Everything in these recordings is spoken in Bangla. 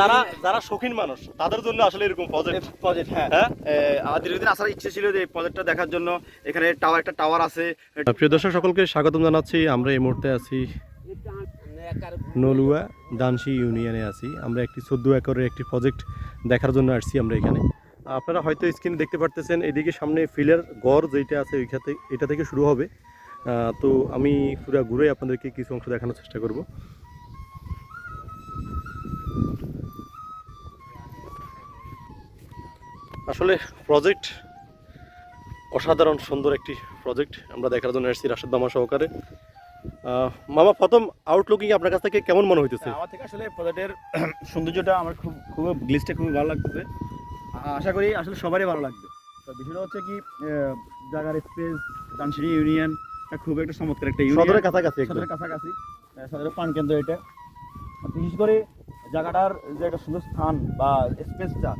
যারা যারা শৌখিন মানুষ তাদের জন্য আসলে এরকম প্রজেক্ট প্রজেক্ট হ্যাঁ। হ্যাঁ? দীর্ঘদিন আসার ইচ্ছে ছিল যে প্রজেক্টটা দেখার জন্য। এখানে টাওয়ার একটা টাওয়ার আছে। প্রিয় দর্শক সকলকে স্বাগতম জানাচ্ছি। আমরা এই মুহূর্তে আছি নলুয়া দানসি ইউনিয়নে আছি। আমরা একটি চোদ্দ একরের একটি প্রজেক্ট দেখার জন্য আসছি আমরা এখানে। আপনারা হয়তো স্ক্রিনে দেখতে পারতেছেন এদিকে সামনে ফিলের গড় যেটা আছে ওইখানে এটা থেকে শুরু হবে। আহ, তো আমি পুরো ঘুরে আপনাদেরকে কিছু অংশ দেখানোর চেষ্টা করব। আসলে প্রজেক্ট অসাধারণ সুন্দর একটি প্রজেক্ট আমরা দেখার জন্য এসেছি রাশেদ মামা সহকারে। মামা প্রথম আউটলুকিং আপনার কাছ থেকে কেমন মনে হইতেছে? আমার থেকে আসলে প্রজেক্টের সৌন্দর্যটা আমার খুব খুব গ্লিসটা খুবই ভালো লাগতেছে। আশা করি আসলে সবারই ভালো লাগবে। তো বিষয়টা হচ্ছে কি জায়গার স্পেস দানসিরি ইউনিয়ন খুব একটা চমৎকার একটা ইউনিয়ন সদরের কাছাকাছি সদরের কাছাকাছি। সদরের পান কেন্দ্র এটা। বিশেষ করে জায়গাটার যে একটা সুন্দর স্থান বা স্পেসটা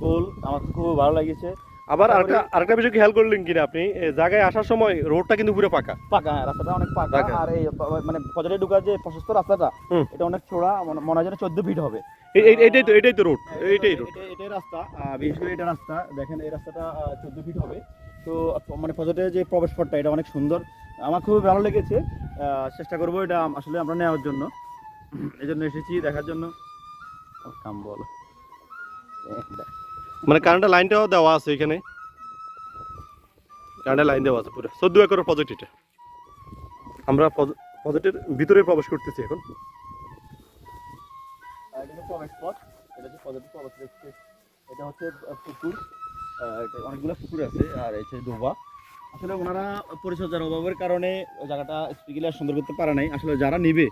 গোল আমার খুব ভালো লেগেছে। আবার আরেকটা আরেকটা বিষয় খেয়াল করলেন কিনা আপনি? জায়গায় আসার সময় রোডটা কিন্তু পুরো পাকা। পাকা হ্যাঁ, রাস্তাটা অনেক পাকা। আর এই মানে পজারে ঢুকার যে প্রশস্ত রাস্তাটা এটা অনেক চোড়া মনে- হয় যেন চোদ্দ ফিট হবে। এইটাই তো এটাই তো রোড। এইটাই রোড। এটা- এটাই রাস্তা। বিশেষ করে এটা রাস্তা দেখেন এই রাস্তাটা চোদ্দ ফিট হবে। তো মানে পর্যটনের যে প্রবেশ পথটা এটা অনেক সুন্দর। আমার খুব ভালো লেগেছে। চেষ্টা করব এটা আসলে আমরা নেওয়ার জন্য। এই জন্য এসেছি দেখার জন্য। কাম বল। মানে কারেন্টের লাইনটাও দেওয়া আছে এখানে। কারেন্টের লাইন দেওয়া আছে পুরো। চোদ্দ একরের প্রজেক্ট এটা। আমরা প্রজেক্টের ভিতরে প্রবেশ করতেছি এখন। এটা হচ্ছে পুকুর। অনেকগুলো পুকুর আছে। আর হচ্ছে আসলে ওনারা পরিচর্যার অভাবের কারণে জায়গাটা স্পিকিলে সুন্দর করতে পারে নাই। আসলে যারা নিবে,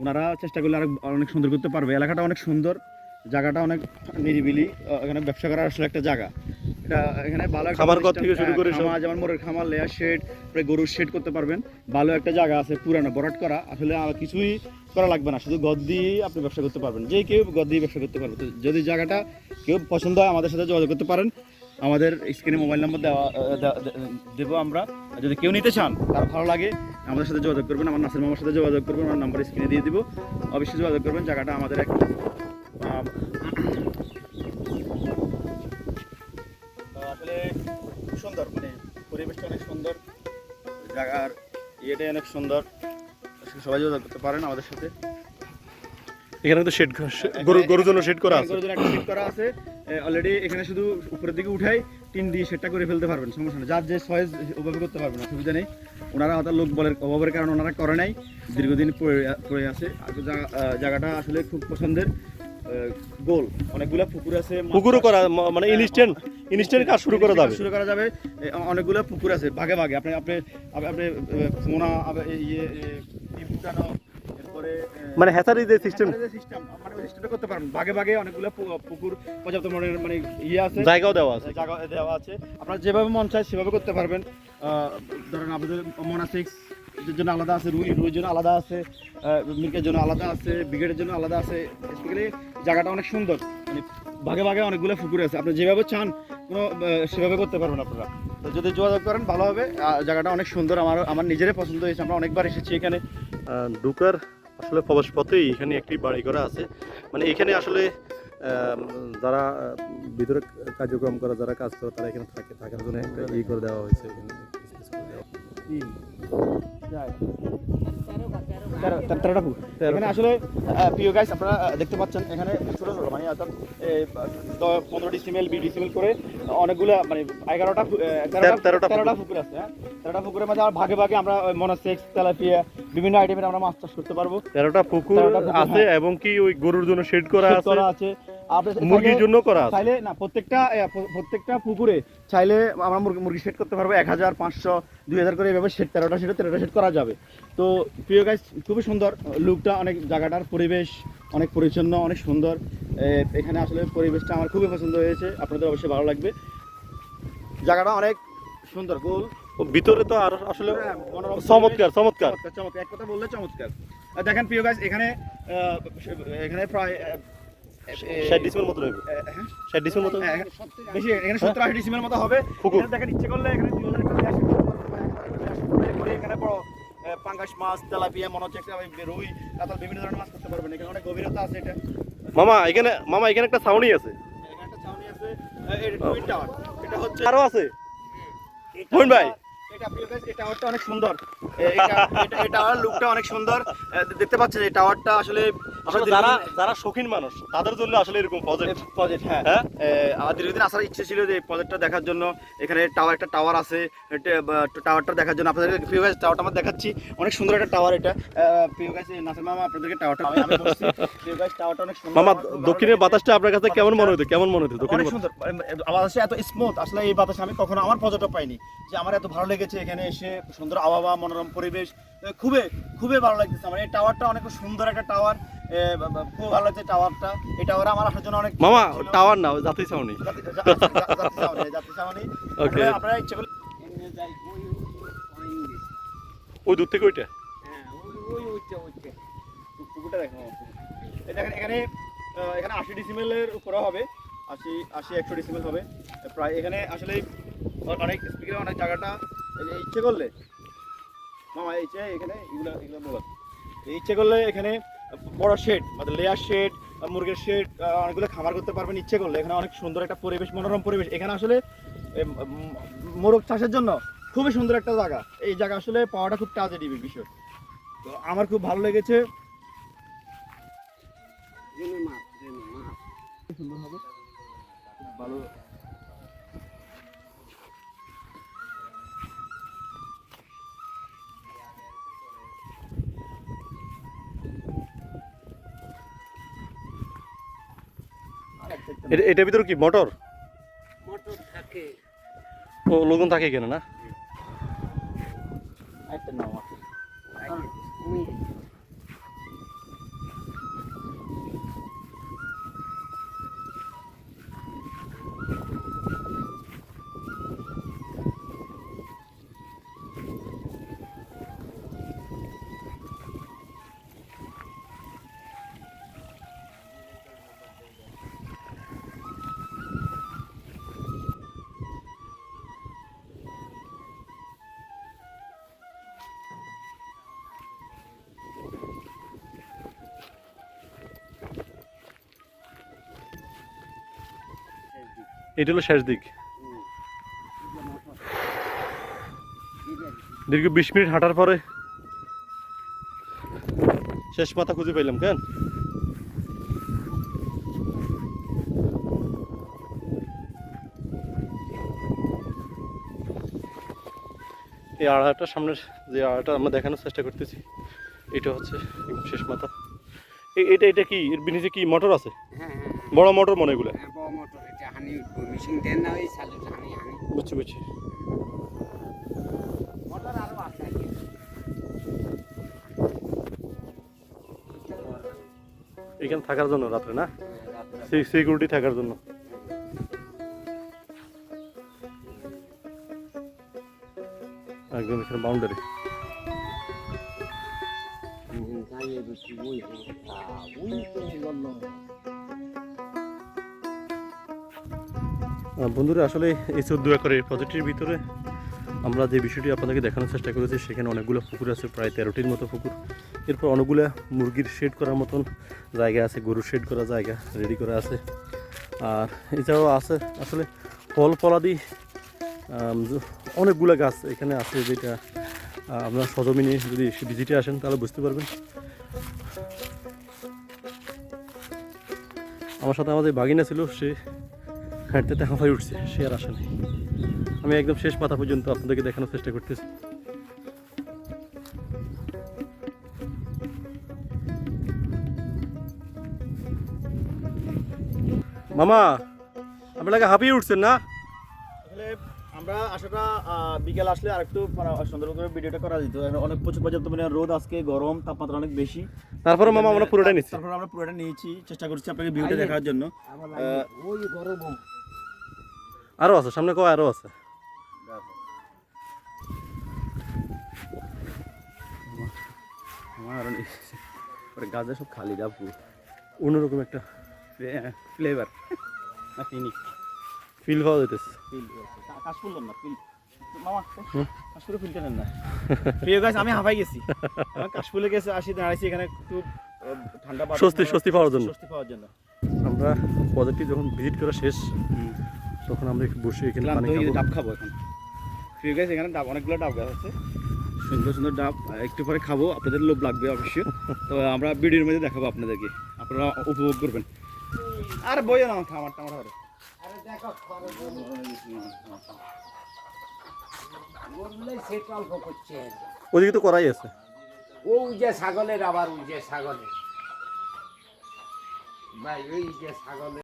ওনারা চেষ্টা করলে অনেক সুন্দর করতে পারবে। এলাকাটা অনেক সুন্দর। জায়গাটা অনেক নিরিবিলি এখানে ব্যবসা করার আসলে একটা জায়গা। এটা এখানে ভালো খামার ঘর থেকে শুরু করে হ্যাঁ, সব। খামার যেমন মোরের খামার লেয়ার শেড গরুর শেড করতে পারবেন। ভালো একটা জায়গা আছে পুরানো বরাট করা। আসলে কিছুই করা লাগবে না শুধু গদ দিয়ে আপনি ব্যবসা করতে পারবেন। যে কেউ গদ দিয়ে ব্যবসা করতে পারবে। তো যদি জায়গাটা কেউ পছন্দ হয় আমাদের সাথে যোগাযোগ করতে পারেন। আমাদের স্ক্রিনে মোবাইল নাম্বার দেওয়া দেবো আমরা। যদি কেউ নিতে চান তার ভালো লাগে আমাদের সাথে যোগাযোগ করবেন। আমার নাসির মামার সাথে যোগাযোগ করবেন আমার নাম্বার স্ক্রিনে দিয়ে দিব। অবশ্যই যোগাযোগ করবেন জায়গাটা আমাদের এক আসলে খুব সুন্দর মানে পরিবেশটা অনেক সুন্দর জায়গার ইয়েটা অনেক সুন্দর। সবাই যোগাযোগ করতে পারেন আমাদের সাথে। এখানে তো শেড গরু গরুর জন্য শেড করা আছে। একটা শেড করা আছে। অলরেডি এখানে শুধু উপরের দিকে উঠাই টিন দিয়ে সেটটা করে ফেলতে পারবেন সমস্যা নেই। যার যে সয়েজ ওভাবে করতে পারবেন অসুবিধা নেই। ওনারা হয়তো লোক বলের অভাবের কারণে ওনারা করে নাই দীর্ঘদিন পড়ে পড়ে আছে। আর জায়গাটা আসলে খুব পছন্দের। গোল। অনেকগুলা পুকুর আছে পুকুরও করা মানে ইনস্ট্যান্ট ইনস্ট্যান্ট কাজ শুরু করা যাবে। শুরু করা যাবে। অনেকগুলো পুকুর আছে ভাগে ভাগে। আপনি আপনি আপনি- মোনা এই ইয়ে ফুটানো মানে হ্যাচারি যে সিস্টেম মানে সিস্টেমটা করতে পারবেন ভাগে ভাগে অনেকগুলো পুকুর পর্যাপ্ত মানে মানে ইয়ে আছে। জায়গাও দেওয়া আছে। জায়গা দেওয়া আছে। আপনারা যেভাবে মন চায় সেভাবে করতে পারবেন। ধরেন আপনাদের মোনাসিক্স এর জন্য আলাদা আছে, রুই, রুইয়ের জন্য আলাদা আছে মিল্কের জন্য আলাদা আছে ব্রিগেডের জন্য আলাদা আছে। বেসিক্যালি জায়গাটা অনেক সুন্দর। মানে ভাগে ভাগে অনেকগুলো পুকুর আছে। আপনি যেভাবে চান, কোনো সেভাবে করতে পারবেন আপনারা। তো যদি যোগাযোগ করেন, ভালো হবে। জায়গাটা অনেক সুন্দর। আমার আমার নিজেরই পছন্দ হয়েছে। আমরা অনেকবার এসেছি এখানে। ঢুকার আসলে প্রবেশ পথেই এখানে একটি বাড়ি করা আছে। মানে এখানে আসলে যারা ভিতরে কার্যক্রম করে, যারা কাজ করে, তারা এখানে থাকে। থাকার জন্য একটা ই করে দেওয়া হয়েছে এখানে। তেরোটা পুকুর এখানে আসলে প্রিয় গাইস আপনারা দেখতে পাচ্ছেন এখানে ছোটো ছোটো মানে অর্থাৎ পনেরো ডিসিমেল বিশ ডিসিমেল করে অনেকগুলো মানে এগারোটা তেরোটা তেরোটা পুকুর। আছে হ্যাঁ? তেরোটা পুকুরের মধ্যে আমার ভাগে ভাগে আমরা মনোসেক্স তেলাপিয়া বিভিন্ন আইটেমের আমরা মাছ চাষ করতে পারব। তেরোটা পুকুর আছে এবং কি ওই গরুর জন্য শেড করা আছে। মুরগির জন্য করা চাইলে না প্রত্যেকটা প্রত্যেকটা পুকুরে চাইলে আমরা মুরগি মুরগি সেট করতে পারব। এক হাজার পাঁচশো দুই হাজার করে এভাবে সেট তেরোটা সেট তেরোটা সেট করা যাবে। তো প্রিয় গাছ খুবই সুন্দর লুকটা অনেক জায়গাটার পরিবেশ অনেক পরিচ্ছন্ন অনেক সুন্দর। এখানে আসলে পরিবেশটা আমার খুবই পছন্দ হয়েছে। আপনাদের অবশ্যই ভালো লাগবে। জায়গাটা অনেক সুন্দর গোল। ও ভিতরে তো আর আসলে হ্যাঁ, চমৎকার চমৎকার। চমৎকার চমৎকার। এক কথা বললে চমৎকার। দেখেন প্রিয় গাছ এখানে এখানে প্রায় আহ, এ- মতো রইবে। হ্যাঁ? ষাট ডিসেম্বর মতো? হ্যাঁ, বেশি এখানে সত্তর আশি ডিসিমের মতো হবে। দেখেন ইচ্ছে করলে এখানে টাকা করে বড় পাঙ্গাস মাছ তেলাপিয়া মনে হচ্ছে রুই কাতল বিভিন্ন ধরনের মাছ করতে পারবেন। এখানে অনেক গভীরতা আছে এটা। মামা এখানে মামা এখানে একটা সাউন্ডই আছে। এখানে একটা ছাউনি আছে এটা টুইন টাওয়ার এটা হচ্ছে আরও আছে। মোহন ভাই। এটা টাওয়ারটা অনেক সুন্দর। এ, এটা এটা- এই টাওয়ার লুকটা অনেক সুন্দর। দেখতে পাচ্ছেন এই টাওয়ারটা আসলে আসলে যারা যারা শৌখিন মানুষ তাদের জন্য আসলে এরকম প্রজেক্ট প্রজেক্ট হ্যাঁ? এ, আমার দীর্ঘদিন আসার ইচ্ছে ছিল যে প্রজেক্টটা দেখার জন্য এখানে টাওয়ার একটা টাওয়ার আছে। টাওয়ারটা দেখার জন্য আপনাদের প্রিয় গাছ টাওয়ারটা আমরা দেখাচ্ছি। অনেক সুন্দর একটা টাওয়ার এটা। প্রিয় গাছ নাসির মামা আপনাদেরকে টাওয়ারটা আমি আমি বলছি প্রিয় গাছ টাওয়ারটা অনেক সুন্দর। মামা দক্ষিণের বাতাসটা আপনার কাছে কেমন মনে হতো কেমন মনে হতো দক্ষিণের সুন্দর। বাতাসে এত স্মুথ আসলে এই বাতাস আমি কখনো আমার পর্যটক পাইনি। যে আমার এত ভালো লেগেছে। এখানে এসে সুন্দর আবহাওয়া মনোরম পরিবেশ খুবই খুবই ভালো লাগতেছে আমার। এই টাওয়ারটা অনেক সুন্দর একটা টাওয়ার খুব ভালো লাগছে টাওয়ারটা এই টাওয়ারে আমার আসার জন্য অনেক মামা টাওয়ার না জাতি- ছাউনি। Okay. আপনারা- ইচ্ছে করলে ওই দূর থেকে ওইটা? দেখেন এখানে এখানে আশি ডিসিমেলের উপরে হবে। আশি আশি একশো ডিসিমেল হবে। প্রায় এখানে আসলে অনেক স্পিকার অনেক জায়গাটা ইচ্ছে করলে। মামা এই এখানে এগুলো ইচ্ছে করলে এখানে বড় শেড মানে লেয়ার শেড মুরগির শেড অনেকগুলো খামার করতে পারবেন ইচ্ছে করলে। এখানে অনেক সুন্দর একটা পরিবেশ মনোরম পরিবেশ। এখানে আসলে মোরগ চাষের জন্য খুবই সুন্দর একটা জায়গা। এই জায়গা আসলে পাওয়াটা খুব ট্রাজেডি বিষয়। তো আমার খুব ভালো লেগেছে। সুন্দর হবে ভালো এটার ভিতরে কি মোটর? মোটর থাকে। ও লোকজন থাকে কেন না? একটা নাও আছে এটা হলো শেষ দিক। দীর্ঘ বিশ মিনিট হাঁটার পরে শেষ মাথা খুঁজে পেলাম কেন? এই আড়াটার সামনের যে আড়াটা আমরা দেখানোর চেষ্টা করতেছি এটা হচ্ছে শেষ মাথা এটা এটা কি? এর নিচে কি মোটর আছে? হ্যাঁ হ্যাঁ। বড় মোটর মনে হয় এগুলো। হ্যাঁ বড় মোটর। এটা হানি মেশিন দেন না ওই চালু হানি হানি বুঝছি বুঝছি। মোটর আরও আছে আর কি। এখানে থাকার জন্য রাত্রে না? সিকিউরিটি থাকার জন্য। একদম এখানে বাউন্ডারি ওই ওই বন্ধুরা, আসলে এই চোদ্দ একরের প্রজেক্টের ভিতরে আমরা যে বিষয়টি আপনাদেরকে দেখানোর চেষ্টা করেছি, সেখানে অনেকগুলো পুকুর আছে, প্রায় তেরোটির মতো পুকুর। এরপর অনেকগুলো মুরগির শেড করার মতন জায়গা আছে, গরুর শেড করা জায়গা রেডি করা আছে। আর এছাড়াও আছে, আসলে ফল ফলাদি অনেকগুলো গাছ এখানে আছে যেটা আপনার সজমিনে যদি ভিজিটে আসেন, তাহলে বুঝতে পারবেন। আমার সাথে আমাদের বাগিনা ছিল, সে হাঁটতে হাঁফাই উঠছে সে আর আসে নাই। আমি একদম শেষ পাতা পর্যন্ত আপনাদেরকে দেখানোর চেষ্টা করতেছি। মামা আপনাকে হাঁপিয়ে উঠছেন না? আসলে আমরা আসাটা বিকেল আসলে আরেকটু মানে সুন্দর করে ভিডিওটা করা যেত। অনেক প্রচুর পর্যাপ্ত মানে রোদ আজকে গরম তাপমাত্রা অনেক বেশি। তারপরে মামা আমরা পুরোটাই নিচ্ছি। তারপর আমরা পুরোটা নিয়েছি। চেষ্টা করছি আপনাকে ভিডিওটা দেখার জন্য। ওই গরম। আরও আছে সামনে কয় আরও আছে? আমার পরে গাজা সব খালি যাব অন্যরকম একটা ফ্লেভার। না ফিনিক ফিল পাওয়া যেতেছে কাজ করলাম না ফিল। আমি গেছি। কাশফুলে গেছে আসি দাঁড়াইছি এখানে একটু ঠান্ডা স্বস্তি- স্বস্তি পাওয়ার জন্য। স্বস্তি পাওয়ার জন্য। আমরা প্রজেক্টটি যখন ভিজিট করা শেষ তখন আমরা একটু বসে এখানে পানি খাব। ডাব খাব এখন। ঠিক আছে এখানে ডাব অনেকগুলো ডাব গাছ আছে। সুন্দর সুন্দর ডাব একটু পরে খাব আপনাদের লোভ লাগবে অবশ্যই। তো আমরা ভিডিওর মধ্যে দেখাবো আপনাদেরকে আপনারা উপভোগ করবেন। আর বইও না আমার টামার হবে আরে দেখো খরচ বললে সেটা অল্প করছে ওদিকে তো করাই আছে। ও যে ছাগলের আবার ওই যে ছাগলের। ভাই ওই যে ছাগলের।